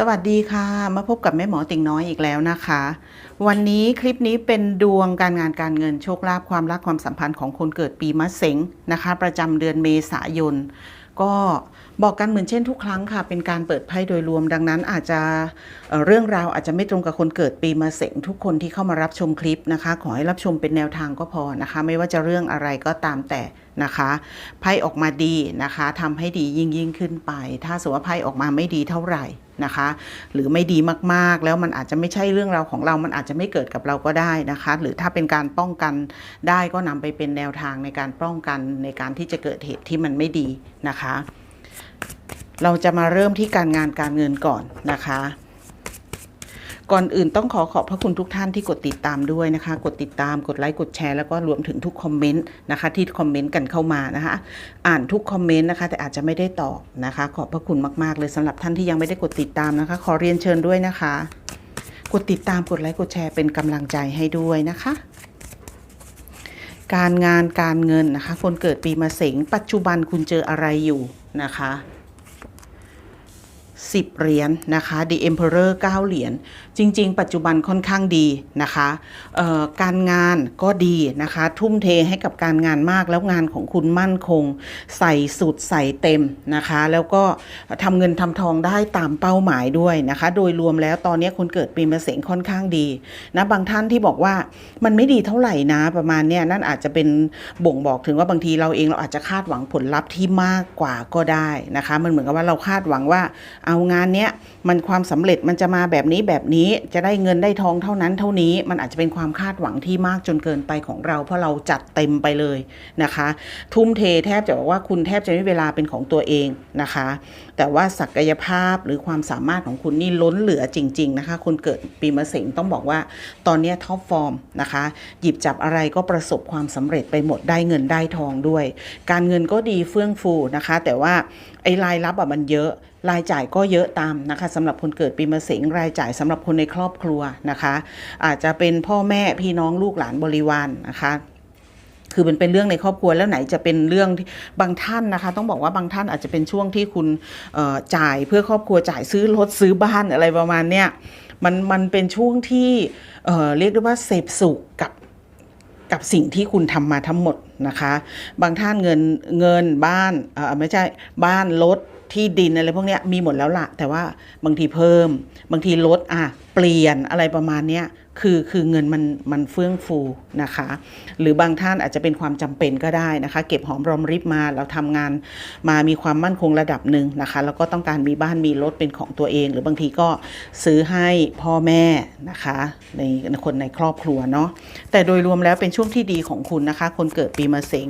สวัสดีค่ะ มาพบกับแม่หมอติ่งน้อยอีกแล้วนะคะ วันนี้คลิปนี้เป็นดวงการงานการเงินโชคลาภความรักความสัมพันธ์ของคนเกิดปีมะเสงนะคะ ประจำเดือนเมษายน ก็ บอกกันเหมือนเช่นทุกครั้งค่ะ เป็นการเปิดไพ่โดยรวมดังนั้นอาจจะเรื่องราวอาจจะไม่ตรงกับคนเกิดปีมะเสงทุกคนที่เข้ามารับชมคลิปนะคะ ขอให้รับชมเป็นแนวทางก็พอนะคะ ไม่ว่าจะเรื่องอะไรก็ตามแต่นะคะไพ่ออกมาดีนะคะทำให้ดียิ่งยิ่งขึ้นไป ถ้าสมมติว่าไพ่ออกมาไม่ดีเท่าไหร่นะคะ หรือไม่ดีมากๆ แล้วมันอาจจะไม่ใช่เรื่องราวของเรา มันอาจจะไม่เกิดกับเราก็ได้นะคะ หรือถ้าเป็นการป้องกันได้ก็นำไปเป็นแนวทางในการป้องกันในการที่จะเกิดเหตุที่มันไม่ดีนะคะ เราจะมาเริ่มที่การงานการเงินก่อนนะคะ ก่อนอื่นต้องขอขอบพระคุณทุกท่านที่กดติดตามด้วยนะคะ กดติดตามกดไลค์กดแชร์แล้วก็รวมถึงทุกคอมเมนต์นะคะที่คอมเมนต์กันเข้ามานะคะ อ่านทุกคอมเมนต์นะคะ แต่อาจจะไม่ได้ตอบนะคะ ขอบพระคุณมากๆ เลยสำหรับท่านที่ยังไม่ได้กดติดตามนะคะ ขอเรียนเชิญด้วยนะคะ กดติดตามกดไลค์กดแชร์เป็นกำลังใจให้ด้วยนะคะ การงานการเงินนะคะ คนเกิดปีมะเสงปัจจุบันคุณเจออะไรอยู่นะคะ10เหรียญนะคะ The Emperor 9 เหรียญ จริง ๆ ปัจจุบันค่อนข้างดีนะคะการงานก็ดีนะคะ ทุ่มเทให้กับการงานมากแล้วงานของคุณมั่นคง ใส่สุดใส่เต็มนะคะ แล้วก็ทำเงินทำทองได้ตามเป้าหมายด้วยนะคะ โดยรวมแล้วตอนนี้คนเกิดปีมะเสงค่อนข้างดีนะบางท่านที่บอกว่ามันไม่ดีเท่าไหร่นะประมาณเนี้ยนั่นอาจจะเป็นบ่งบอกถึงว่าบางทีเราเองเราอาจจะคาดหวังผลลัพธ์ที่มากกว่าก็ได้นะคะ มันเหมือนกับว่าเราคาดหวังว่า เอางานเนี้ยมันความสำเร็จมันจะมาแบบนี้แบบนี้จะได้เงินได้ทองเท่านั้นเท่านี้มันอาจจะเป็นความคาดหวังที่มากจนเกินไปของเรา เพราะเราจัดเต็มไปเลยนะคะ ทุ่มเทแทบจะบอกว่าคุณแทบจะไม่เวลาเป็นของตัวเองนะคะ แต่ว่าศักยภาพหรือความสามารถของคุณนี่ล้นเหลือจริง ๆ นะคะ คนเกิดปีมะเสงต้องบอกว่า ตอนนี้ท็อปฟอร์มนะคะ หยิบจับอะไรก็ประสบความสำเร็จไปหมดได้เงินได้ทองด้วย การเงินก็ดีเฟื่องฟูนะคะ แต่ว่า ไอ้รายรับอะมันเยอะ รายจ่ายก็เยอะตามนะคะสำหรับคนเกิดปีมะเสงรายจ่ายสำหรับคนในครอบครัวนะคะ อาจจะเป็นพ่อแม่พี่น้องลูกหลานบริวารนนะคะคือมันเป็นเรื่องในครอบครัวแล้วไหนจะเป็นเรื่องที่บางท่านนะคะ ต้องบอกว่าบางท่านอาจจะเป็นช่วงที่คุณจ่ายเพื่อครอบครัวจ่ายซื้อรถซื้อบ้านอะไรประมาณเนี้ยมันมันเป็นช่วงที่เเรียกได้ว่าเสพสุขกับกับสิ่งที่คุณทำมาทั้งหมด นะคะ บางท่านเงินเงินบ้านเออไม่ใช่บ้านรถที่ดินอะไรพวกนี้มีหมดแล้วละแต่ว่าบางทีเพิ่ม บางทีลดอะเปลี่ยนอะไรประมาณเนี้ย คือคือเงินมันมันเฟื่องฟูนะคะ หรือบางท่านอาจจะเป็นความจำเป็นก็ได้นะคะ เก็บหอมรอมริบมาเราทำงานมามีความมั่นคงระดับหนึ่งนะคะ แล้วก็ต้องการมีบ้านมีรถเป็นของตัวเอง หรือบางทีก็ซื้อให้พ่อแม่นะคะ ในคนในครอบครัวเนาะแต่โดยรวมแล้วเป็นช่วงที่ดีของคุณนะคะ คนเกิดปีมะเสง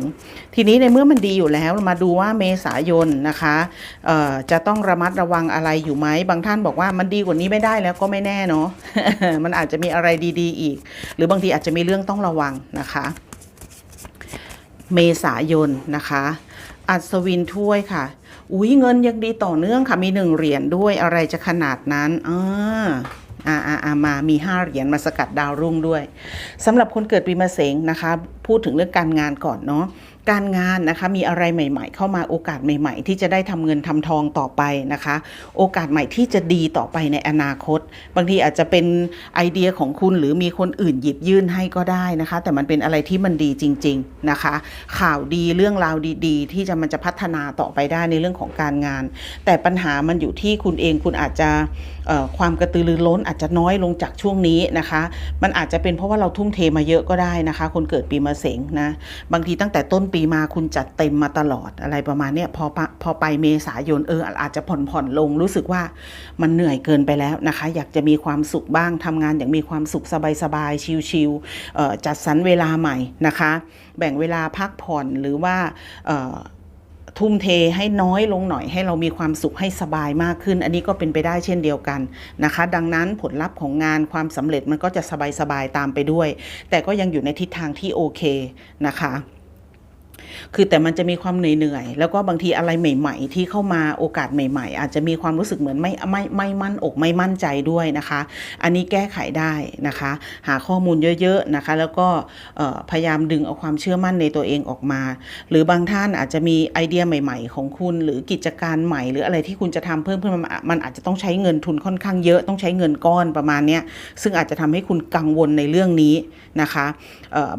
ทีนี้ในเมื่อมันดีอยู่แล้วมาดูว่าเมษายนนะคะเอ่อจะต้องระมัดระวังอะไรอยู่ไหมบางท่านบอกว่ามันดีกว่านี้ไม่ได้แล้วก็ไม่แน่เนาะมันอาจจะมีอะไรดีๆ อีก หรือบางทีอาจจะมีเรื่องต้องระวังนะคะ เมษายนนะคะ อัศวินถ้วยค่ะ อุ้ยเงินยังดีต่อเนื่องค่ะ มีหนึ่งเหรียญด้วยอะไรจะขนาดนั้นอ่าอ่าอ่าอามามีห้าเหรียญมาสกัดดาวรุ่งด้วยสำหรับคนเกิดปีมะเสงนะคะ พูดถึงเรื่องการงานก่อนเนาะการงานนะคะมีอะไรใหม่ ๆ เข้ามาโอกาสใหม่ ๆ ที่จะได้ทำเงินทำทองต่อไปนะคะ โอกาสใหม่ที่จะดีต่อไปในอนาคต บางทีอาจจะเป็นไอเดียของคุณหรือมีคนอื่นหยิบยื่นให้ก็ได้นะคะ แต่มันเป็นอะไรที่มันดีจริง ๆนะคะ ข่าวดีเรื่องราวดี ๆ ที่จะมันจะพัฒนาต่อไปได้ในเรื่องของการงาน แต่ปัญหามันอยู่ที่คุณเองคุณอาจจะความกระตือรือร้นอาจจะน้อยลงจากช่วงนี้นะคะ มันอาจจะเป็นเพราะว่าเราทุ่มเทมาเยอะก็ได้นะคะ คนเกิดปีมะเสงนะบางทีตั้งแต่ต้นปีมาคุณจัดเต็มมาตลอดอะไรประมาณเนี้ยพอพอไปเมษายนเอออาจจะผ่อนผ่อนลงรู้สึกว่ามันเหนื่อยเกินไปแล้วนะคะ อยากจะมีความสุขบ้างทำงานอย่างมีความสุขสบายๆชิลๆจัดสรรเวลาใหม่นะคะ แบ่งเวลาพักผ่อนหรือว่า ทุ่มเทให้น้อยลงหน่อยให้เรามีความสุขให้สบายมากขึ้น อันนี้ก็เป็นไปได้เช่นเดียวกันนะคะ ดังนั้นผลลัพธ์ของงานความสำเร็จมันก็จะสบายๆตามไปด้วย แต่ก็ยังอยู่ในทิศทางที่โอเคนะคะ คือแต่มันจะมีความเหนื่อยๆแล้วก็บางทีอะไรใหม่ ๆ ที่เข้ามาโอกาสใหม่ ๆ อาจจะมีความรู้สึกเหมือนไม่ไม่ไม่มั่นอกไม่มั่นใจด้วยนะคะ อันนี้แก้ไขได้นะคะ หาข้อมูลเยอะๆนะคะ แล้วก็พยายามดึงเอาความเชื่อมั่นในตัวเองออกมา หรือบางท่านอาจจะมีไอเดียใหม่ ๆ ของคุณ หรือกิจการใหม่ หรืออะไรที่คุณจะทำเพิ่มขึ้นมามันอาจจะต้องใช้เงินทุนค่อนข้างเยอะต้องใช้เงินก้อนประมาณนี้ซึ่งอาจจะทำให้คุณกังวลในเรื่องนี้นะคะ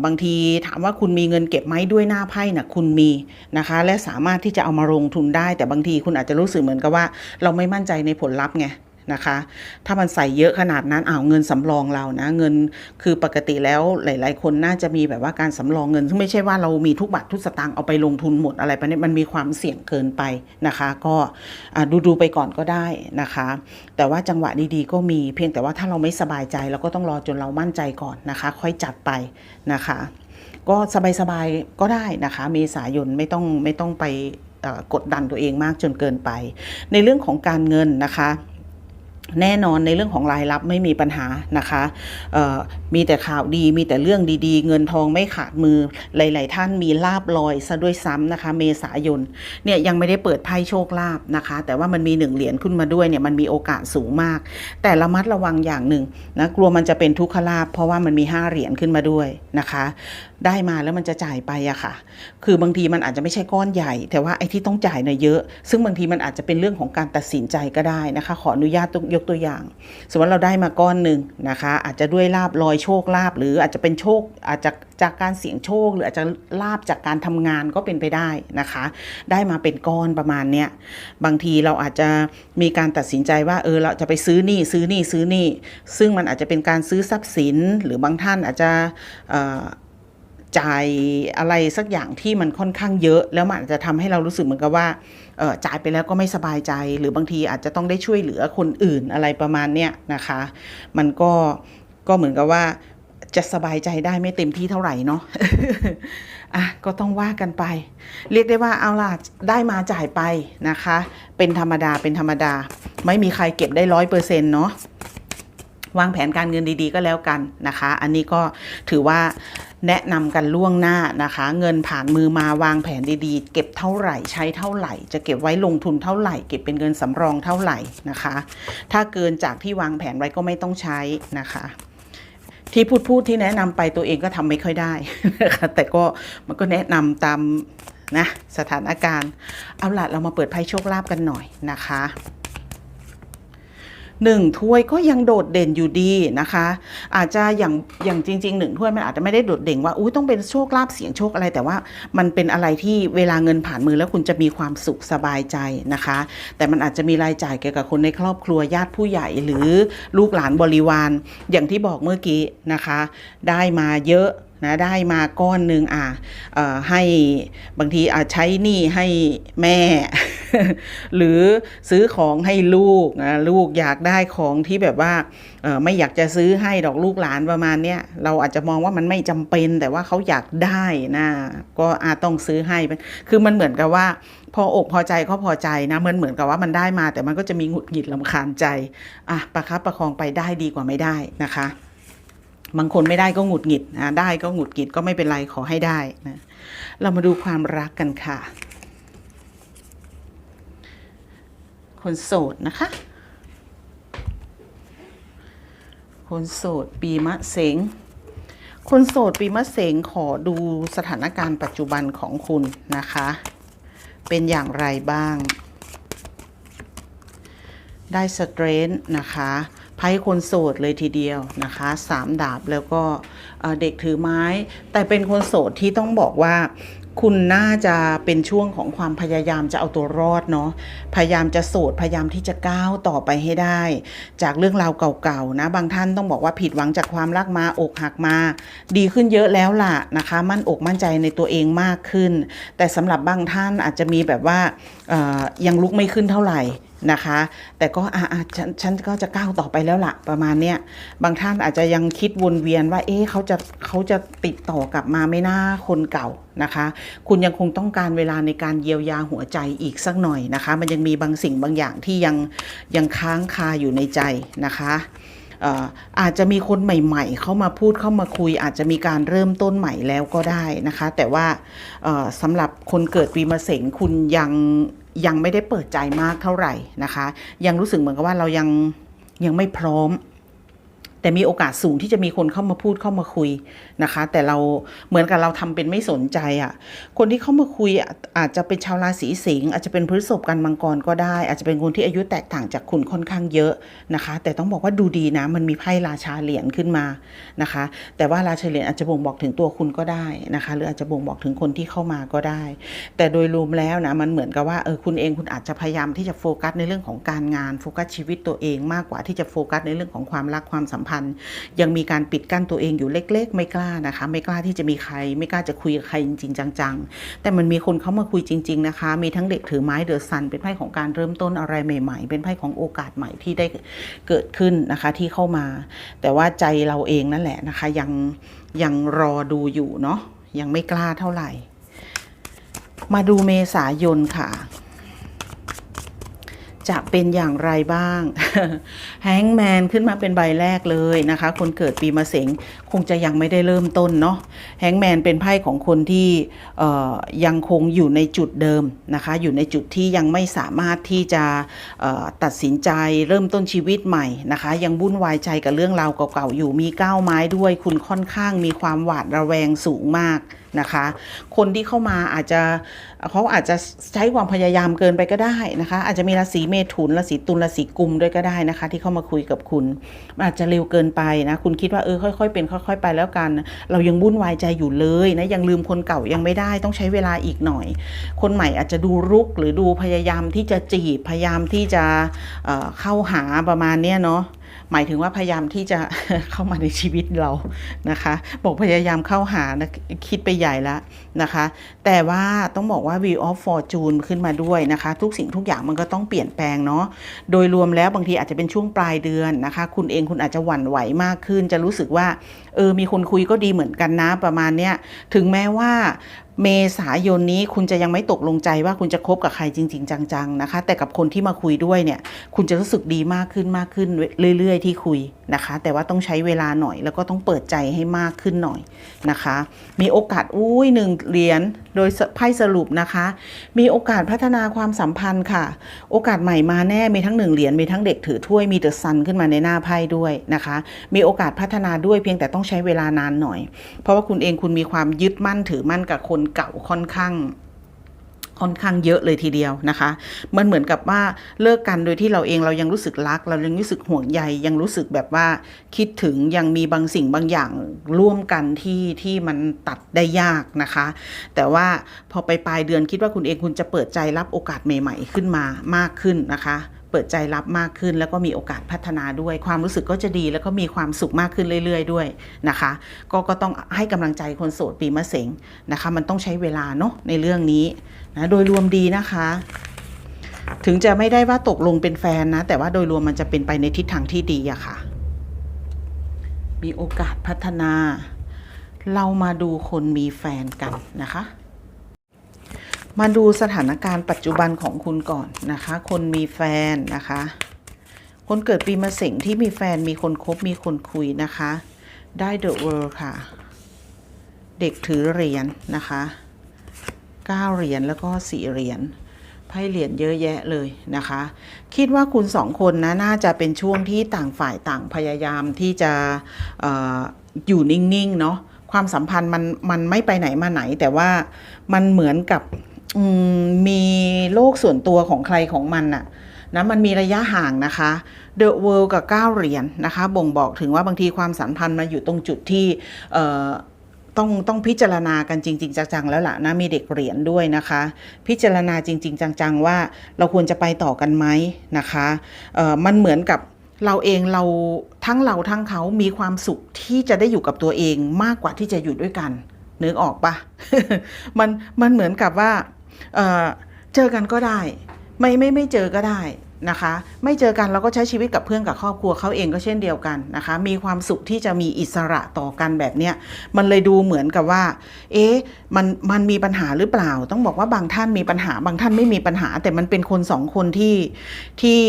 บางทีถามว่าคุณมีเงินเก็บไหมด้วยหน้าไพ่น่ะคุณมีนะคะ และสามารถที่จะเอามาลงทุนได้ แต่บางทีคุณอาจจะรู้สึกเหมือนกับว่า เราไม่มั่นใจในผลลัพธ์ไงนะคะ ถ้ามันใส่เยอะขนาดนั้นอ้าวเงินสำรองเรานะ เงินคือปกติแล้วหลาย ๆ คนน่าจะมีแบบว่าการสำรองเงินซึ่งไม่ใช่ว่าเรามีทุกบาททุกสตางค์เอาไปลงทุนหมดอะไรไปเนี่ยมันมีความเสี่ยงเกินไปนะคะ ก็ดูดูๆไปก่อนก็ได้นะคะ แต่ว่าจังหวะดี ๆ ก็มีเพียงแต่ว่าถ้าเราไม่สบายใจเราก็ต้องรอจนเรามั่นใจก่อนนะคะ ค่อยจัดไปนะคะ ก็สบายๆก็ได้นะคะ เมษายนไม่ต้องไม่ต้องไปกดดันตัวเองมากจนเกินไป ในเรื่องของการเงินนะคะ แน่นอนในเรื่องของรายรับไม่มีปัญหานะคะมีแต่ข่าวดีมีแต่เรื่องดีๆ เงินทองไม่ขาดมือหลาย ๆ ท่านมีลาบลอยซะด้วยซ้ำนะคะ เมษายนเนี่ยยังไม่ได้เปิดไพ่โชคลาภนะคะ แต่ว่ามันมีหนึ่งเหรียญขึ้นมาด้วยเนี่ยมันมีโอกาสสูงมาก แต่ระมัดระวังอย่างหนึ่งนะกลัวมันจะเป็นทุกขลาภเพราะว่ามันมีห้าเหรียญขึ้นมาด้วยนะคะ ได้มาแล้วมันจะจ่ายไปอะค่ะ คือบางทีมันอาจจะไม่ใช่ก้อนใหญ่ แต่ว่าไอ้ที่ต้องจ่ายเนี่ยเยอะ ซึ่งบางทีมันอาจจะเป็นเรื่องของการตัดสินใจก็ได้นะคะ ขออนุญาตยกกตัวอย่าง สมมติเราได้มาก้อนหนึ่งนะคะ อาจจะด้วยลาบลอยโชคลาบหรืออาจจะเป็นโชคอาจจะจากการเสี่ยงโชค หรืออาจจะลาบจากการทำงานก็เป็นไปได้นะคะ ได้มาเป็นก้อนประมาณเนี้ยบางทีเราอาจจะมีการตัดสินใจว่าเออเราจะไปซื้อนี่ซื้อนี่ซื้อนี่ ซึ่งมันอาจจะเป็นการซื้อทรัพย์สินหรือบางท่านอาจจะจ่ายอะไรสักอย่างที่มันค่อนข้างเยอะ แล้วมันอาจจะทำให้เรารู้สึกเหมือนกับว่า จ่ายไปแล้วก็ไม่สบายใจ หรือบางทีอาจจะต้องได้ช่วยเหลือคนอื่นอะไรประมาณเนี้ยนะคะ มันก็ก็เหมือนกับว่าจะสบายใจได้ไม่เต็มที่เท่าไหร่เนาะอะก็ต้องว่ากันไป เรียกได้ว่าเอาล่ะได้มาจ่ายไปนะคะ เป็นธรรมดาเป็นธรรมดา ไม่มีใครเก็บได้ร้อยเปอร์เซ็นต์เนาะวางแผนการเงินดีๆก็แล้วกันนะคะ อันนี้ก็ถือว่า แนะนำกันล่วงหน้านะคะ เงินผ่านมือมาวางแผนดีๆ เก็บเท่าไหร่ใช้เท่าไหร่ จะเก็บไว้ลงทุนเท่าไหร่ เก็บเป็นเงินสำรองเท่าไหร่นะคะ ถ้าเกินจากที่วางแผนไว้ก็ไม่ต้องใช้นะคะที่พูดพูดที่แนะนำไปตัวเองก็ทำไม่ค่อยได้นะคะแต่ก็มันก็แนะนำตามนะสถานการณ์ เอาล่ะเรามาเปิดไพ่โชคลาภกันหน่อยนะคะ หนึ่งถ้วยก็ยังโดดเด่นอยู่ดีนะคะ อาจจะอย่างอย่างจริงๆหนึ่งถ้วยมันอาจจะไม่ได้โดดเด่นว่าอุ้ยต้องเป็นโชคลาภเสียงโชคอะไร แต่ว่ามันเป็นอะไรที่เวลาเงินผ่านมือแล้วคุณจะมีความสุขสบายใจนะคะ แต่มันอาจจะมีรายจ่ายเกี่ยวกับคนในครอบครัวญาติผู้ใหญ่หรือลูกหลานบริวาร อย่างที่บอกเมื่อกี้นะคะ ได้มาเยอะนะได้มาก้อนหนึ่งอะอ่อให้บางทีอาจใช้หนี้ให้แม่ หรือซื้อของให้ลูกนะลูกอยากได้ของที่แบบว่าไม่อยากจะซื้อให้ดอกลูกหลานประมาณเนี้ยเราอาจจะมองว่ามันไม่จำเป็น แต่ว่าเขาอยากได้นะก็อาจต้องซื้อให้ คือมันเหมือนกับว่าพออกพอใจก็พอใจนะมันเหมือนกับว่ามันได้มา แต่มันก็จะมีหงุดหงิดลำคาญใจอะประคับประคองไปได้ดีกว่าไม่ได้นะคะบางคนไม่ได้ก็หงุดหงิดนะได้ก็หงุดหงิดก็ไม่เป็นไรขอให้ได้นะเรามาดูความรักกันค่ะ คนโสดนะคะ คนโสดปีมะเสงคนโสดปีมะเสงขอดูสถานการณ์ปัจจุบันของคุณนะคะ เป็นอย่างไรบ้าง ได้สเตรนท์นะคะไพ่คนโสดเลยทีเดียวนะคะสามดาบแล้วก็เอ่อเด็กถือไม้ แต่เป็นคนโสดที่ต้องบอกว่า คุณน่าจะเป็นช่วงของความพยายามจะเอาตัวรอดเนาะพยายามจะโสดพยายามที่จะก้าวต่อไปให้ได้ จากเรื่องราวเก่าๆนะ บางท่านต้องบอกว่าผิดหวังจากความรักมาอกหักมา ดีขึ้นเยอะแล้วล่ะนะคะ มั่นอกมั่นใจในตัวเองมากขึ้น แต่สำหรับบางท่านอาจจะมีแบบว่ายังลุกไม่ขึ้นเท่าไหร่ นะคะ แต่ก็อะอะฉันฉันก็จะก้าวต่อไปแล้วล่ะประมาณเนี้ยบางท่านอาจจะยังคิดวนเวียนว่า เอ๊ะเขาจะเขาจะติดต่อกลับมาไม่น่าคนเก่านะคะ คุณยังคงต้องการเวลาในการเยียวยาหัวใจอีกสักหน่อยนะคะ มันยังมีบางสิ่งบางอย่างที่ยังยังค้างคาอยู่ในใจนะคะอาจจะมีคนใหม่ ๆ เข้ามาพูดเข้ามาคุย อาจจะมีการเริ่มต้นใหม่แล้วก็ได้นะคะ แต่ว่าสำหรับคนเกิดปีมะเสงคุณยัง ยังไม่ได้เปิดใจมากเท่าไหร่นะคะ ยังรู้สึกเหมือนกับว่าเรายังยังไม่พร้อม แต่มีโอกาสสูงที่จะมีคนเข้ามาพูดเข้ามาคุยนะคะ แต่เราเหมือนกับเราทำเป็นไม่สนใจอะ่ะ คนที่เข้ามาคุยออาจจะเป็นชาวราศีสิงห์อาจจะเป็นพฤษภกันมังกรก็ได้ อาจจะเป็นคนที่อายุแตกต่างจากคุณค่อนข้างเยอะนะคะ แต่ต้องบอกว่าดูดีนะ มันมีไพ่ราชาเหรียญขึ้นมานะคะ แต่ว่าราชาเหรียญอาจจะบ่งบอกถึงตัวคุณก็ได้นะคะ หรืออาจจะบ่งบอกถึงคนที่เข้ามาก็ได้ แต่โดยรวมแล้วนะมันเหมือนกับว่าเออคุณเองคุณอาจจะพยายามที่จะโฟกัสในเรื่องของการงานโฟกัสชีวิตตัวเองมากกว่าที่จะโฟกัสในเรื่องของความรักความสัมพันธ์ ยังมีการปิดกั้นตัวเองอยู่เล็ก ๆ ไม่กล้านะคะ ไม่กล้าที่จะมีใคร ไม่กล้าจะคุยกับใครจริงๆจังๆ แต่มันมีคนเข้ามาคุยจริง ๆนะคะ มีทั้งเด็กถือไม้เดอะซันเป็นไพ่ของการเริ่มต้นอะไรใหม่ ๆ เป็นไพ่ของโอกาสใหม่ที่ได้เกิดขึ้นนะคะที่เข้ามา แต่ว่าใจเราเองนั่นแหละนะคะยังยังรอดูอยู่เนาะยังไม่กล้าเท่าไหร่ มาดูเมษายนค่ะ จะเป็นอย่างไรบ้าง แฮงแมนขึ้นมาเป็นใบแรกเลยนะคะ คนเกิดปีมะเสงคงจะยังไม่ได้เริ่มต้นเนาะแฮงแมนเป็นไพ่ของคนที่ยังคงอยู่ในจุดเดิมนะคะ อยู่ในจุดที่ยังไม่สามารถที่จะตัดสินใจเริ่มต้นชีวิตใหม่นะคะ ยังวุ่นวายใจกับเรื่องราวเก่าๆอยู่มีก้าวไม้ด้วย คุณค่อนข้างมีความหวาดระแวงสูงมากนะคะ คนที่เข้ามาอาจจะเขาอาจจะใช้ความพยายามเกินไปก็ได้นะคะ อาจจะมีราศีเมถุนราศีตุลราศีกุมด้วยก็ได้นะคะ ที่เข้ามาคุยกับคุณอาจจะเร็วเกินไปนะคุณคิดว่าเออค่อย ๆ เป็นค่ค่อยๆไปแล้วกัน เรายังวุ่นวายใจอยู่เลยนะยังลืมคนเก่ายังไม่ได้ต้องใช้เวลาอีกหน่อย คนใหม่อาจจะดูรุกหรือดูพยายามที่จะจีบพยายามที่จะเเข้าหาประมาณเนี้ยเนาะ หมายถึงว่าพยายามที่จะเข้ามาในชีวิตเรานะคะ บอกพยายามเข้าหานะคิดไปใหญ่แล้วนะคะ แต่ว่าต้องบอกว่า Wheel of Fortune ขึ้นมาด้วยนะคะ ทุกสิ่งทุกอย่างมันก็ต้องเปลี่ยนแปลงเนาะโดยรวมแล้วบางทีอาจจะเป็นช่วงปลายเดือนนะคะ คุณเองคุณอาจจะหวั่นไหวมากขึ้น จะรู้สึกว่าเออมีคนคุยก็ดีเหมือนกันนะประมาณเนี้ยถึงแม้ว่า เมษายนนี้คุณจะยังไม่ตกลงใจว่าคุณจะคบกับใครจริง ๆ จัง ๆ นะคะ แต่กับคนที่มาคุยด้วยเนี่ย คุณจะรู้สึกดีมากขึ้นมากขึ้นเรื่อย ๆ ที่คุยนะคะ แต่ว่าต้องใช้เวลาหน่อย แล้วก็ต้องเปิดใจให้มากขึ้นหน่อยนะคะ มีโอกาสอุ้ยหนึ่งเหรียญโดยไพ่สรุปนะคะ มีโอกาสพัฒนาความสัมพันธ์ค่ะ โอกาสใหม่มาแน่มีทั้งหนึ่งเหรียญมีทั้งเด็กถือถ้วยมีเดอะซันขึ้นมาในหน้าไพ่ด้วยนะคะ มีโอกาสพัฒนาด้วยเพียงแต่ต้องใช้เวลานานหน่อย เพราะว่าคุณเองคุณมีความยึดมั่นถือมั่นกับคนเก่าค่อนข้างค่อนข้างเยอะเลยทีเดียวนะคะ มันเหมือนกับว่าเลิกกันโดยที่เราเองเรายังรู้สึกรัก เรายังรู้สึกห่วงใยยังรู้สึกแบบว่าคิดถึงยังมีบางสิ่งบางอย่างร่วมกันที่ที่มันตัดได้ยากนะคะ แต่ว่าพอไปปลายเดือนคิดว่าคุณเองคุณจะเปิดใจรับโอกาสใหม่ ๆ ขึ้นมามากขึ้นนะคะ เปิดใจรับมากขึ้น แล้วก็มีโอกาสพัฒนาด้วย ความรู้สึกก็จะดี แล้วก็มีความสุขมากขึ้นเรื่อย ๆ ด้วยนะคะ ก็ก็ต้องให้กำลังใจคนโสดปีมะเสงนะคะ มันต้องใช้เวลาเนาะในเรื่องนี้นะโดยรวมดีนะคะ ถึงจะไม่ได้ว่าตกลงเป็นแฟนนะ แต่ว่าโดยรวมมันจะเป็นไปในทิศทางที่ดีอะค่ะ มีโอกาสพัฒนา เรามาดูคนมีแฟนกันนะคะ มาดูสถานการณ์ปัจจุบันของคุณก่อนนะคะ คนมีแฟนนะคะ คนเกิดปีมะเสงที่มีแฟนมีคนคบมีคนคุยนะคะ ได้เดอะเวิร์ค่ะ เด็กถือเหรียญนะคะเก้าเหรียญแล้วก็สี่เหรียญไพ่เหรียญเยอะแยะเลยนะคะ คิดว่าคุณสองคนนะน่าจะเป็นช่วงที่ต่างฝ่ายต่างพยายามที่จะอออยู่นิ่งๆเนาะความสัมพันธ์มันมันไม่ไปไหนมาไหน แต่ว่ามันเหมือนกับ มีโลกส่วนตัวของใครของมันน่ะนะมันมีระยะห่างนะคะ The World กับ 9 เหรียญนะคะ บ่งบอกถึงว่าบางทีความสัมพันธ์มาอยู่ตรงจุดที่ต้องต้องพิจารณากันจริง ๆ จังๆแล้วล่ะนะมีเด็กเหรียญด้วยนะคะ พิจารณาจริง ๆ จังๆ ว่าเราควรจะไปต่อกันไหมนะคะมันเหมือนกับเราเองเราทั้งเราทั้งเขามีความสุขที่จะได้อยู่กับตัวเองมากกว่าที่จะอยู่ด้วยกันนึกออกปะมันมันเหมือนกับว่า เจอกันก็ได้ ไม่ไม่ไม่เจอก็ได้นะคะ ไม่เจอกันเราก็ใช้ชีวิตกับเพื่อนกับครอบครัวเขาเองก็เช่นเดียวกันนะคะ มีความสุขที่จะมีอิสระต่อกันแบบเนี้ยมันเลยดูเหมือนกับว่า เอ๊ะมันมันมีปัญหาหรือเปล่า ต้องบอกว่าบางท่านมีปัญหา บางท่านไม่มีปัญหา แต่มันเป็นคนสองคนที่ที่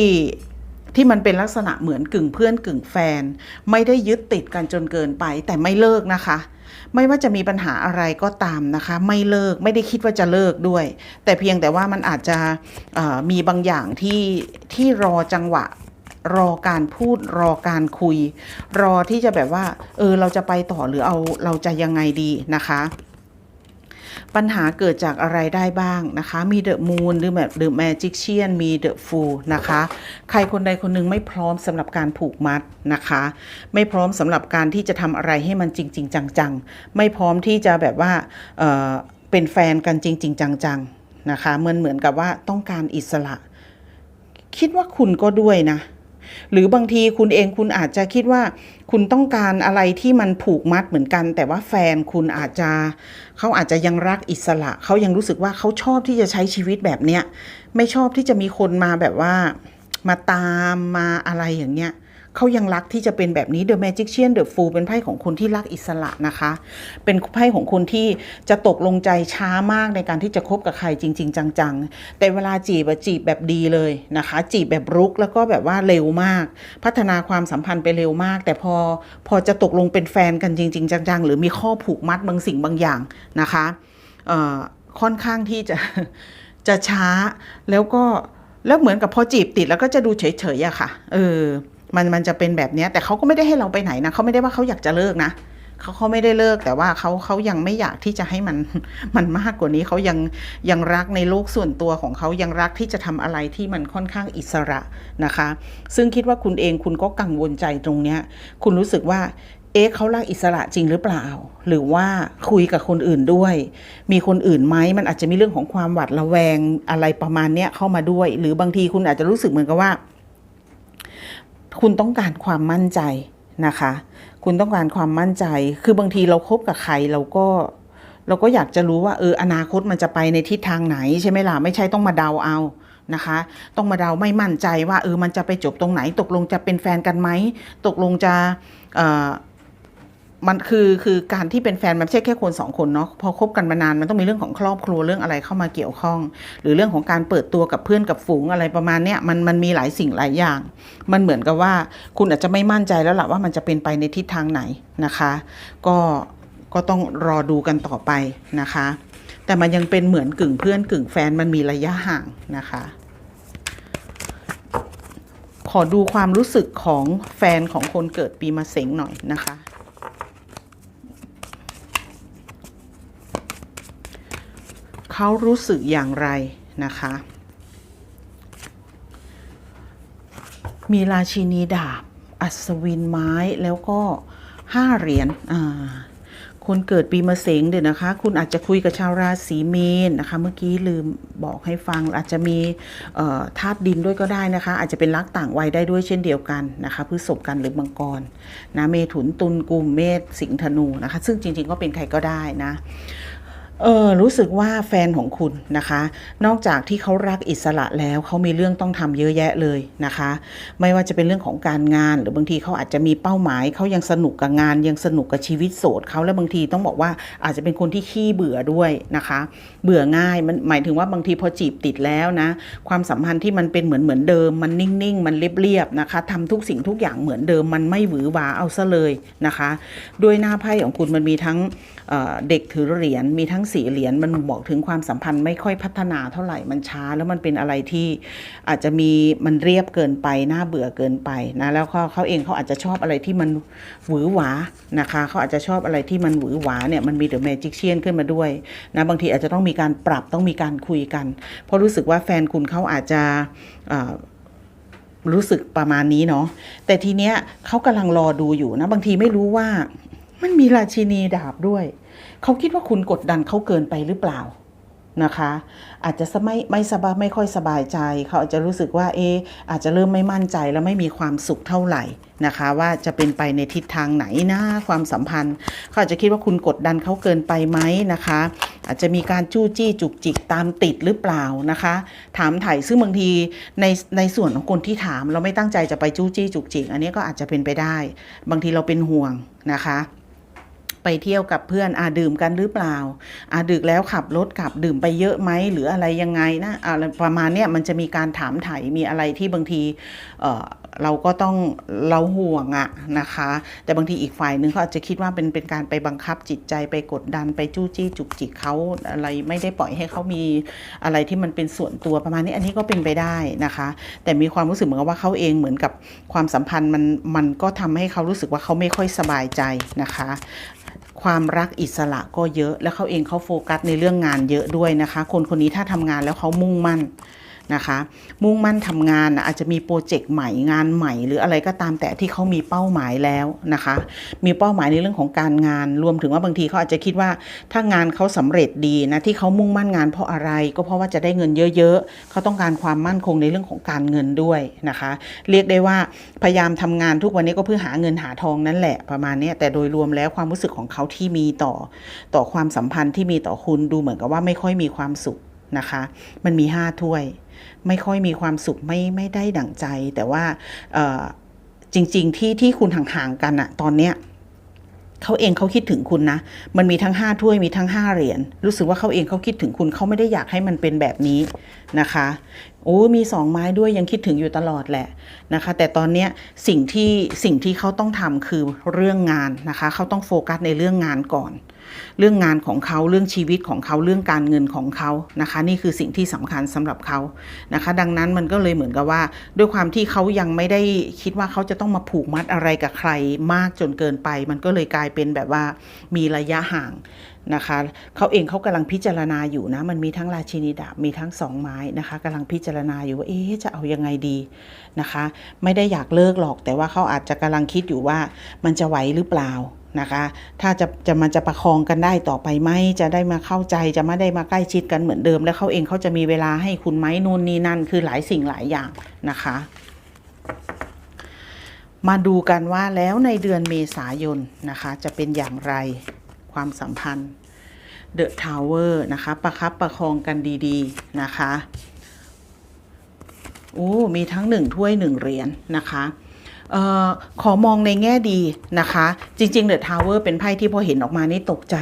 ที่มันเป็นลักษณะเหมือนกึ่งเพื่อนกึ่งแฟน ไม่ได้ยึดติดกันจนเกินไป แต่ไม่เลิกนะคะ ไม่ว่าจะมีปัญหาอะไรก็ตามนะคะ ไม่เลิกไม่ได้คิดว่าจะเลิกด้วย แต่เพียงแต่ว่ามันอาจจะมีบางอย่างที่ที่รอจังหวะรอการพูดรอการคุย รอที่จะแบบว่า เออเราจะไปต่อหรือเอาเราจะยังไงดีนะคะ ปัญหาเกิดจากอะไรได้บ้างนะคะ มีเดอะมูนหรือแบบเดอะแมจิ c เชียนมีเดอะฟูลนะคะ ใครคนใดคนหนึ่งไม่พร้อมสำหรับการผูกมัดนะคะ ไม่พร้อมสำหรับการที่จะทำอะไรให้มันจริง ๆ จังๆ ไม่พร้อมที่จะแบบว่าเออเป็นแฟนกันจริง ๆ จังๆนะคะเหมือนเหมือนกับว่าต้องการอิสระ คิดว่าคุณก็ด้วยนะ หรือบางทีคุณเองคุณอาจจะคิดว่า คุณต้องการอะไรที่มันผูกมัดเหมือนกัน แต่ว่าแฟนคุณอาจจะเขาอาจจะยังรักอิสระเขายังรู้สึกว่าเขาชอบที่จะใช้ชีวิตแบบเนี้ยไม่ชอบที่จะมีคนมาแบบว่ามาตามมาอะไรอย่างเงี้ย เขายังรักที่จะเป็นแบบนี้ The Magician The Fool เป็นไพ่ของคนที่รักอิสระนะคะ เป็นไพ่ของคนที่จะตกลงใจช้ามากในการที่จะคบกับใครจริง ๆ จังๆ แต่เวลาจีบจีบแบบดีเลยนะคะ จีบแบบรุกแล้วก็แบบว่าเร็วมาก พัฒนาความสัมพันธ์ไปเร็วมาก แต่พอพอจะตกลงเป็นแฟนกันจริง ๆ จังๆ หรือมีข้อผูกมัดบางสิ่งบางอย่างนะคะค่อนข้างที่จะจะช้าแล้วก็แล้วเหมือนกับพอจีบติดแล้วก็จะดูเฉยๆอะค่ะ เออ มันมันจะเป็นแบบนี้แต่เขาก็ไม่ได้ให้เราไปไหนนะเขาไม่ได้ว่าเขาอยากจะเลิกนะเขาเขาไม่ได้เลิกแต่ว่าเขาเขายังไม่อยากที่จะให้มันมันมากกว่านี้เขายังยังรักในโลกส่วนตัวของเขายังรักที่จะทำอะไรที่มันค่อนข้างอิสระนะคะ ซึ่งคิดว่าคุณเองคุณก็กังวลใจตรงเนี้ย คุณรู้สึกว่าเอ๊ะเขารักอิสระจริงหรือเปล่า หรือว่าคุยกับคนอื่นด้วย มีคนอื่นไหมมันอาจจะมีเรื่องของความหวาดระแวงอะไรประมาณเนี้ยเข้ามาด้วย หรือบางทีคุณอาจจะรู้สึกเหมือนกับว่า คุณต้องการความมั่นใจนะคะ คุณต้องการความมั่นใจ คือบางทีเราคบกับใครเราก็เราก็อยากจะรู้ว่าเอออนาคตมันจะไปในทิศทางไหนใช่ไหมล่ะไม่ใช่ต้องมาเดาเอานะคะ ต้องมาเดาไม่มั่นใจว่าเออมันจะไปจบตรงไหน ตกลงจะเป็นแฟนกันไหมตกลงจะเอ่อ มันคือคือการที่เป็นแฟนมันไม่ใช่แค่คนสองคนเนาะพอคบกันมานานมันต้องมีเรื่องของครอบครัวเรื่องอะไรเข้ามาเกี่ยวข้อง หรือเรื่องของการเปิดตัวกับเพื่อนกับฝูงอะไรประมาณเนี้ยมันมันมีหลายสิ่งหลายอย่าง มันเหมือนกับว่าคุณอาจจะไม่มั่นใจแล้วล่ะว่ามันจะเป็นไปในทิศทางไหนนะคะ ก็ก็ต้องรอดูกันต่อไปนะคะ แต่มันยังเป็นเหมือนกึ่งเพื่อนกึ่งแฟนมันมีระยะห่างนะคะ ขอดูความรู้สึกของแฟนของคนเกิดปีมะเสงหน่อยนะคะ เขารู้สึกอย่างไรนะคะ มีราชินีดาบ อัศวินไม้แล้วก็ห้าเหรียญอ่าคนเกิดปีมะเสงเดี๋ยนะคะ คุณอาจจะคุยกับชาวราศีเมษนะคะ เมื่อกี้ลืมบอกให้ฟังอาจจะมีธาตุดินด้วยก็ได้นะคะ อาจจะเป็นรักต่างวัยได้ด้วยเช่นเดียวกันนะคะพฤษภกันหรือมังกรนะเมถุนตุลกุมเมษสิงห์ธนูนะคะ ซึ่งจริงๆก็เป็นใครก็ได้นะ เออรู้สึกว่าแฟนของคุณนะคะ นอกจากที่เขารักอิสระแล้วเขามีเรื่องต้องทำเยอะแยะเลยนะคะ ไม่ว่าจะเป็นเรื่องของการงาน หรือบางทีเขาอาจจะมีเป้าหมายเขายังสนุกกับงาน ยังสนุกกับชีวิตโสดเขาแล้วบางทีต้องบอกว่าอาจจะเป็นคนที่ขี้เบื่อด้วยนะคะ เบื่อง่ายมันหมายถึงว่าบางทีพอจีบติดแล้วนะความสัมพันธ์ที่มันเป็นเหมือนเหมือนเดิม มันนิ่งๆ มันเรียบๆนะคะทำทุกสิ่งทุกอย่างเหมือนเดิม มันไม่หวือหวาเอาซะเลยนะคะ ด้วยหน้าไพ่ของคุณมันมีทั้งเเด็กถือเหรียญมีทั้งสีเหรียญมันบอกถึงความสัมพันธ์ไม่ค่อยพัฒนาเท่าไหร่มันช้า แล้วมันเป็นอะไรที่อาจจะมีมันเรียบเกินไปน่าเบื่อเกินไปนะแล้วเขาเขาเองเขาอาจจะชอบอะไรที่มันหวือหวานะคะเขาอาจจะชอบอะไรที่มันหวือหวาเนี่ยมันมีเดอะแมจิกเชียนขึ้นมาด้วยนะบางทีอาจจะต้องมีการปรับต้องมีการคุยกัน เพราะรู้สึกว่าแฟนคุณเขาอาจจะรู้สึกประมาณนี้เนาะแต่ทีเนี้ยเขากำลังรอดูอยู่นะ บางทีไม่รู้ว่ามันมีราชินีดาบด้วย เขาคิดว่าคุณกดดันเขาเกินไปหรือเปล่านะคะ อาจจะไม่ไม่สบายไม่ค่อยสบายใจ เขาอาจจะรู้สึกว่าเอะอาจจะเริ่มไม่มั่นใจแล้วไม่มีความสุขเท่าไหร่นะคะ ว่าจะเป็นไปในทิศทางไหนนะความสัมพันธ์ เขาอาจจะคิดว่าคุณกดดันเขาเกินไปไหมนะคะ อาจจะมีการจู้จี้จุกจิกตามติดหรือเปล่านะคะ ถามไถ่ซึ่งบางทีในในส่วนของคนที่ถาม เราไม่ตั้งใจจะไปจู้จี้จุกจิก อันนี้ก็อาจจะเป็นไปได้ บางทีเราเป็นห่วงนะคะ ไปเที่ยวกับเพื่อนอาดื่มกันหรือเปล่าอาดึกแล้วขับรถกลับดื่มไปเยอะไหมหรืออะไรยังไงนะอะไรประมาณเนี้ยมันจะมีการถามไถ่มีอะไรที่บางทีเอ่อเราก็ต้องเราห่วงอะนะคะ แต่บางทีอีกฝ่ายหนึ่งเขาอาจจะคิดว่าเป็นเป็นการไปบังคับจิตใจไปกดดันไปจู้จี้จุกจิกเขาอะไรไม่ได้ปล่อยให้เขามีอะไรที่มันเป็นส่วนตัวประมาณนี้อันนี้ก็เป็นไปได้นะคะ แต่มีความรู้สึกเหมือนกับว่าเขาเองเหมือนกับความสัมพันธ์มันมันก็ทำให้เขารู้สึกว่าเขาไม่ค่อยสบายใจนะคะ ความรักอิสระก็เยอะ แล้วเขาเองเขาโฟกัสในเรื่องงานเยอะด้วยนะคะ คนคนนี้ถ้าทำงานแล้วเขามุ่งมั่น นะคะ มุ่งมั่นทำงานอาจจะมีโปรเจกต์ใหม่งานใหม่ หรืออะไรก็ตามแต่ที่เขามีเป้าหมายแล้วนะคะ มีเป้าหมายในเรื่องของการงาน รวมถึงว่าบางทีเขาอาจจะคิดว่าถ้างานเขาสำเร็จดีนะที่เขามุ่งมั่นงานเพราะอะไร ก็เพราะว่าจะได้เงินเยอะ ๆ เขาต้องการความมั่นคงในเรื่องของการเงินด้วยนะคะ เรียกได้ว่าพยายามทำงานทุกวันนี้ก็เพื่อหาเงินหาทองนั่นแหละประมาณนี้แต่โดยรวมแล้วความรู้สึกของเขาที่มีต่อต่อความสัมพันธ์ที่มีต่อคุณดูเหมือนกับว่าไม่ค่อยมีความสุขนะคะ มันมีห้าถ้วย ไม่ค่อยมีความสุขไม่ไม่ได้ดั่งใจ แต่ว่าจริง ๆ ที่ที่คุณห่างๆกันอะตอนเนี้ยเขาเองเขาคิดถึงคุณนะ มันมีทั้งห้าถ้วยมีทั้งห้าเหรียญ รู้สึกว่าเขาเองเขาคิดถึงคุณเขาไม่ได้อยากให้มันเป็นแบบนี้นะคะ โอ้มีสองไม้ด้วยยังคิดถึงอยู่ตลอดแหละนะคะ แต่ตอนนี้สิ่งที่สิ่งที่เขาต้องทำคือเรื่องงานนะคะ เขาต้องโฟกัสในเรื่องงานก่อน เรื่องงานของเขาเรื่องชีวิตของเขาเรื่องการเงินของเขานะคะ นี่คือสิ่งที่สำคัญสำหรับเขานะคะ ดังนั้นมันก็เลยเหมือนกับว่า ด้วยความที่เขายังไม่ได้คิดว่าเขาจะต้องมาผูกมัดอะไรกับใครมากจนเกินไป มันก็เลยกลายเป็นแบบว่ามีระยะห่างนะคะเขาเองเขากำลังพิจารณาอยู่นะ มันมีทั้งราชินีดาบมีทั้งสองไม้นะคะกำลังพิจารณาอยู่ว่าเอ๊จะเอายังไงดีนะคะ ไม่ได้อยากเลิกหรอก แต่ว่าเขาอาจจะกำลังคิดอยู่ว่ามันจะไหวหรือเปล่านะคะ ถ้าจะจะมันจะประคองกันได้ต่อไปไหมจะได้มาเข้าใจจะไม่ได้มาใกล้ชิดกันเหมือนเดิม แล้วเขาเองเขาจะมีเวลาให้คุณไหมนู่นนี่นั่นคือหลายสิ่งหลายอย่างนะคะ มาดูกันว่าแล้วในเดือนเมษายนนะคะ จะเป็นอย่างไร ความสัมพันธ์เดอะทาวเวอร์นะคะประคับประคองกันดีๆนะคะโอ้มีทั้งหนึ่งถ้วยหนึ่งเหรียญนะคะ ออขอมองในแง่ดีนะคะ จริงๆเดอะทาวเวอร์เป็นไพ่ที่พอเห็นออกมานี่ตกใจ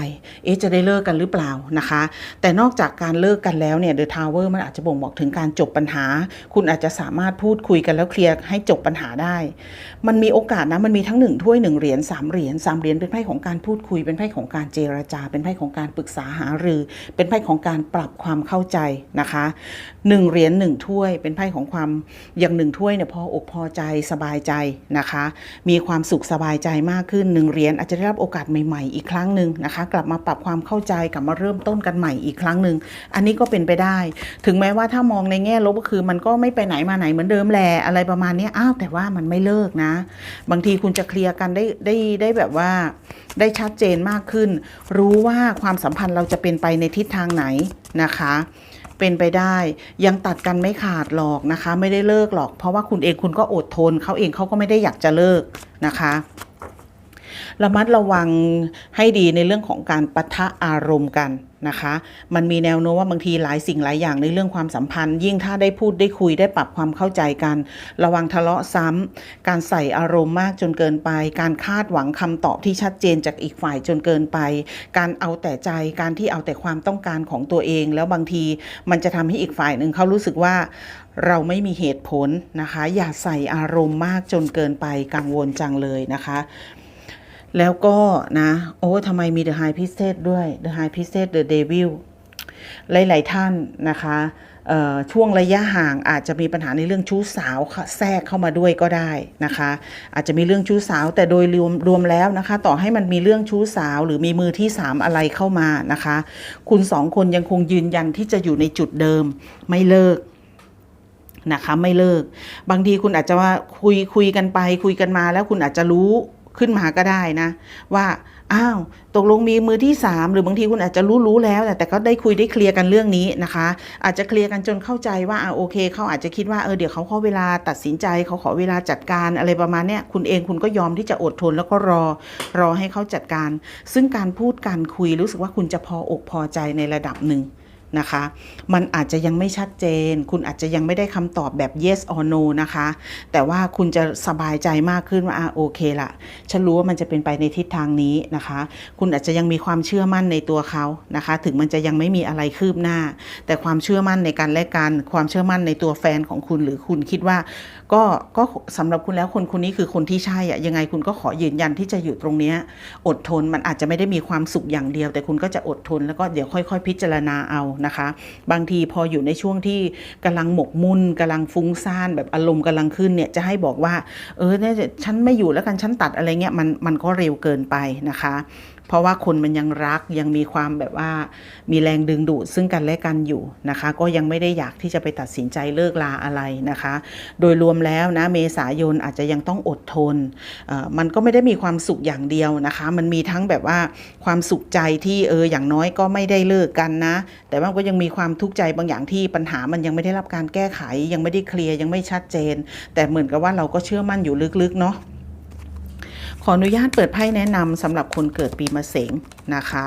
เอ๊ะจะได้เลิกกันหรือเปล่านะคะ แต่นอกจากการเลิกกันแล้วเนี่ยเดอะทาวเวอร์มันอาจจะบ่งบอกถึงการจบปัญหา คุณอาจจะสามารถพูดคุยกันแล้วเคลียร์ให้จบปัญหาได้ มันมีโอกาสนะมันมีทั้งหนึ่งถ้วยหนึ่งเหรียญสามเหรียญสามเหรียญเป็นไพ่ของการพูดคุย เป็นไพ่ของการเจรจา เป็นไพ่ของการปรึกษาหารือ เป็นไพ่ของการปรับความเข้าใจนะคะหนึ่งเหรียญหนึ่งถ้วย เป็นไพ่ของความอย่างหนึ่งถ้วยเนี่ยพออกพอใจสบายใจนะคะ มีความสุขสบายใจมากขึ้นหนึ่งเหรียญอาจจะได้รับโอกาสใหม่ๆ อีกครั้งหนึ่งนะคะ กลับมาปรับความเข้าใจกลับมาเริ่มต้นกันใหม่อีกครั้งหนึ่งอันนี้ก็เป็นไปได้ ถึงแม้ว่าถ้ามองในแง่ลบก็คือมันก็ไม่ไปไหนมาไหนเหมือนเดิมแหละอะไรประมาณนี้อ้าวแต่ว่ามันไม่เลิกนะ บางทีคุณจะเคลียร์กันได้ได้ได้แบบว่าได้ชัดเจนมากขึ้น รู้ว่าความสัมพันธ์เราจะเป็นไปในทิศทางไหนนะคะ เป็นไปได้ยังตัดกันไม่ขาดหรอกนะคะ ไม่ได้เลิกหรอก เพราะว่าคุณเองคุณก็อดทนเขาเองเขาก็ไม่ได้อยากจะเลิกนะคะ ระมัดระวังให้ดีในเรื่องของการปะทะอารมณ์กันนะคะ มันมีแนวโน้มว่าบางทีหลายสิ่งหลายอย่างในเรื่องความสัมพันธ์ ยิ่งถ้าได้พูดได้คุยได้ปรับความเข้าใจกัน ระวังทะเลาะซ้ำการใส่อารมณ์มากจนเกินไป การคาดหวังคำตอบที่ชัดเจนจากอีกฝ่ายจนเกินไป การเอาแต่ใจการที่เอาแต่ความต้องการของตัวเอง แล้วบางทีมันจะทำให้อีกฝ่ายหนึ่งเขารู้สึกว่าเราไม่มีเหตุผลนะคะ อย่าใส่อารมณ์มากจนเกินไปกังวลจังเลยนะคะ แล้วก็นะ โอ้ทำไมมี The High Priestess ด้วย The High Priestess The Devil หลาย ๆ ท่านนะคะช่วงระยะห่างอาจจะมีปัญหาในเรื่องชู้สาวแทรกเข้ามาด้วยก็ได้นะคะ อาจจะมีเรื่องชู้สาวแต่โดยรวมรวมแล้วนะคะ ต่อให้มันมีเรื่องชู้สาวหรือมีมือที่สามอะไรเข้ามานะคะ คุณสองคนยังคงยืนยันที่จะอยู่ในจุดเดิมไม่เลิกนะคะไม่เลิก บางทีคุณอาจจะว่าคุยคุยกันไปคุยกันมาแล้วคุณอาจจะรู้ ขึ้นมาก็ได้นะ ว่าอ้าวตกลงมีมือที่สามหรือบางทีคุณอาจจะรู้รู้แล้ว แต่แต่ก็ได้คุยได้เคลียร์กันเรื่องนี้นะคะ อาจจะเคลียร์กันจนเข้าใจว่าอ่าโอเคเขาอาจจะคิดว่าเออเดี๋ยวเขาขอเวลาตัดสินใจเขาขอเวลาจัดการอะไรประมาณเนี้ยคุณเองคุณก็ยอมที่จะอดทนแล้วก็รอรอให้เขาจัดการ ซึ่งการพูดการคุยรู้สึกว่าคุณจะพออกพอใจในระดับหนึ่ง นะคะ มันอาจจะยังไม่ชัดเจน คุณอาจจะยังไม่ได้คำตอบแบบ yes or no นะคะ แต่ว่าคุณจะสบายใจมากขึ้นว่าอะโอเคละฉันรู้ว่ามันจะเป็นไปในทิศทางนี้นะคะ คุณอาจจะยังมีความเชื่อมั่นในตัวเขานะคะ ถึงมันจะยังไม่มีอะไรคืบหน้า แต่ความเชื่อมั่นในการแลกกันความเชื่อมั่นในตัวแฟนของคุณหรือคุณคิดว่า ก็ก็สำหรับคุณแล้วคนคนนี้คือคนที่ใช่อะยังไงคุณก็ขอยืนยันที่จะอยู่ตรงนี้อดทนมันอาจจะไม่ได้มีความสุขอย่างเดียว แต่คุณก็จะอดทนแล้วก็เดี๋ยวค่อย ๆ พิจารณาเอานะคะ บางทีพออยู่ในช่วงที่กำลังหมกมุ่นกำลังฟุ้งซ่านแบบอารมณ์กำลังขึ้นเนี่ยจะให้บอกว่า เออเนี่ยฉันไม่อยู่แล้วกันฉันตัดอะไรเงี้ยมันมันก็เร็วเกินไปนะคะ เพราะว่าคนมันยังรักยังมีความแบบว่ามีแรงดึงดูดซึ่งกันและกันอยู่นะคะ ก็ยังไม่ได้อยากที่จะไปตัดสินใจเลิกลาอะไรนะคะ โดยรวมแล้วนะเมษายนอาจจะยังต้องอดทนมันก็ไม่ได้มีความสุขอย่างเดียวนะคะ มันมีทั้งแบบว่าความสุขใจที่เอออย่างน้อยก็ไม่ได้เลิกกันนะ แต่ว่าก็ยังมีความทุกข์ใจบางอย่างที่ปัญหามันยังไม่ได้รับการแก้ไข ยังไม่ได้เคลียร์ยังไม่ชัดเจน แต่เหมือนกับว่าเราก็เชื่อมั่นอยู่ลึกๆเนาะ ขออนุญาตเปิดไพ่แนะนำสำหรับคนเกิดปีมะเสงนะคะ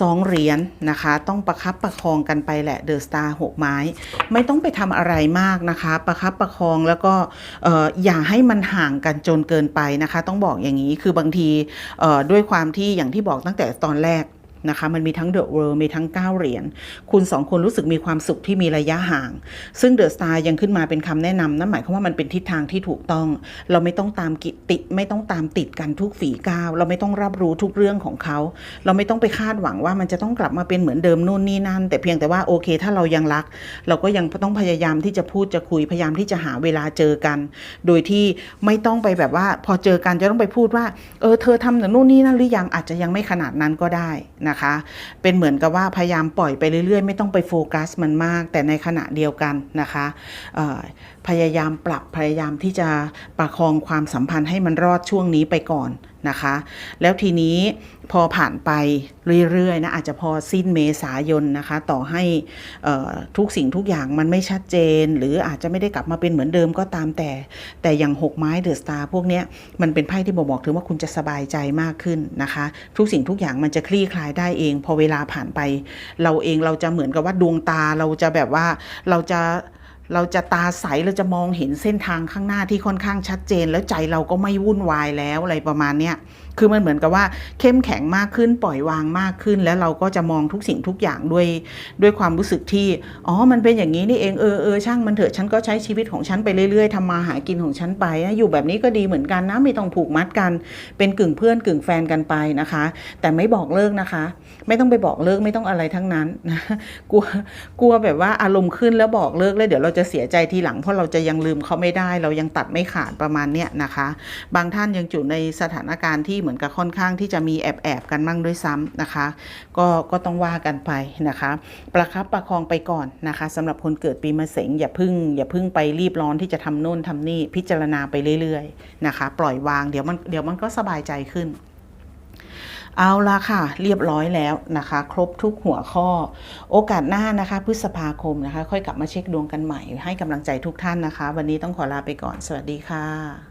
สองเหรียญนะคะ ต้องประคับประคองกันไปแหละเดอะสตาร์หกไม้ ไม่ต้องไปทำอะไรมากนะคะ ประคับประคองแล้วก็เอ่อย่าให้มันห่างกันจนเกินไปนะคะ ต้องบอกอย่างนี้คือบางทีด้วยความที่อย่างที่บอกตั้งแต่ตอนแรก นะคะ มันมีทั้งเดอะเวิร์มีทั้ง 9 เหรียญ คุณสองคนรู้สึกมีความสุขที่มีระยะห่าง ซึ่งเดอะสตาร์ยังขึ้นมาเป็นคำแนะนำนั่นหมายความว่ามันเป็นทิศทางที่ถูกต้อง เราไม่ต้องตามกิติไม่ต้องตามติดกันทุกฝีก้าว เราไม่ต้องรับรู้ทุกเรื่องของเขา เราไม่ต้องไปคาดหวังว่ามันจะต้องกลับมาเป็นเหมือนเดิมนู่นนี่นั่น แต่เพียงแต่ว่าโอเค ถ้าเรายังรัก เราก็ยังต้องพยายามที่จะพูดจะคุยพยายามที่จะหาเวลาเจอกัน โดยที่ไม่ต้องไปแบบว่า พอเจอกันจะต้องไปพูดว่าเออเธอทำแต่นู่นนี่นั่นหรือยังอาจจะยังไม่ขนาดนั้นก็ได้นะคะเป็นเหมือนกับว่าพยายามปล่อยไปเรื่อยๆ ไม่ต้องไปโฟกัสมันมาก แต่ในขณะเดียวกันนะคะพยายามปรับพยายามที่จะประคองความสัมพันธ์ให้มันรอดช่วงนี้ไปก่อน นะคะ แล้วทีนี้พอผ่านไปเรื่อยๆนะอาจจะพอสิ้นเมษายนนะคะ ต่อให้เอ่อทุกสิ่งทุกอย่างมันไม่ชัดเจน หรืออาจจะไม่ได้กลับมาเป็นเหมือนเดิมก็ตามแต่ แต่อย่างหกไม้เดอะสตาร์พวกนี้มันเป็นไพ่ที่บอกบอกถึงว่าคุณจะสบายใจมากขึ้นนะคะ ทุกสิ่งทุกอย่างมันจะคลี่คลายได้เอง พอเวลาผ่านไป เราเองเราจะเหมือนกับว่าดวงตาเราจะแบบว่าเราจะ เราจะตาใสเราจะมองเห็นเส้นทางข้างหน้าที่ค่อนข้างชัดเจน แล้วใจเราก็ไม่วุ่นวายแล้วอะไรประมาณเนี้ย คือมันเหมือนกับว่าเข้มแข็งมากขึ้นปล่อยวางมากขึ้น แล้วเราก็จะมองทุกสิ่งทุกอย่างด้วยด้วยความรู้สึกที่อ๋อมันเป็นอย่างนี้นี่เองเออเออช่างมันเถอะฉันก็ใช้ชีวิตของฉันไปเรื่อยๆทำมาหากินของฉันไป อยู่แบบนี้ก็ดีเหมือนกันนะไม่ต้องผูกมัดกัน เป็นกึ่งเพื่อนกึ่งแฟนกันไปนะคะ แต่ไม่บอกเลิกนะคะ ไม่ต้องไปบอกเลิกไม่ต้องอะไรทั้งนั้นนะกลัวกลัวแบบว่าอารมณ์ขึ้นแล้วบอกเลิกแล้วเดี๋ยวเราจะเสียใจทีหลังเพราะเราจะยังลืมเขาไม่ได้ เรายังตัดไม่ขาดประมาณเนี้ยนะคะ บางท่านยังอยู่ในสถานการณ์ที่มือนกับค่อนข้างที่จะมีแอบแอบกันมั่งด้วยซ้ำนะคะ ก็ก็ต้องว่ากันไปนะคะ ประคับประคองไปก่อนนะคะสำหรับคนเกิดปีมะเสงอย่าพึ่ง อย่าพึ่งไปรีบร้อนที่จะทำโน่นทำนี่พิจารณาไปเรื่อยๆนะคะ ปล่อยวางเดี๋ยวมันเดี๋ยวมันก็สบายใจขึ้นเอาละค่ะ เรียบร้อยแล้วนะคะ ครบทุกหัวข้อ โอกาสหน้านะคะ พฤษภาคมนะคะ ค่อยกลับมาเช็คดวงกันใหม่ ให้กำลังใจทุกท่านนะคะ วันนี้ต้องขอลาไปก่อน สวัสดีค่ะ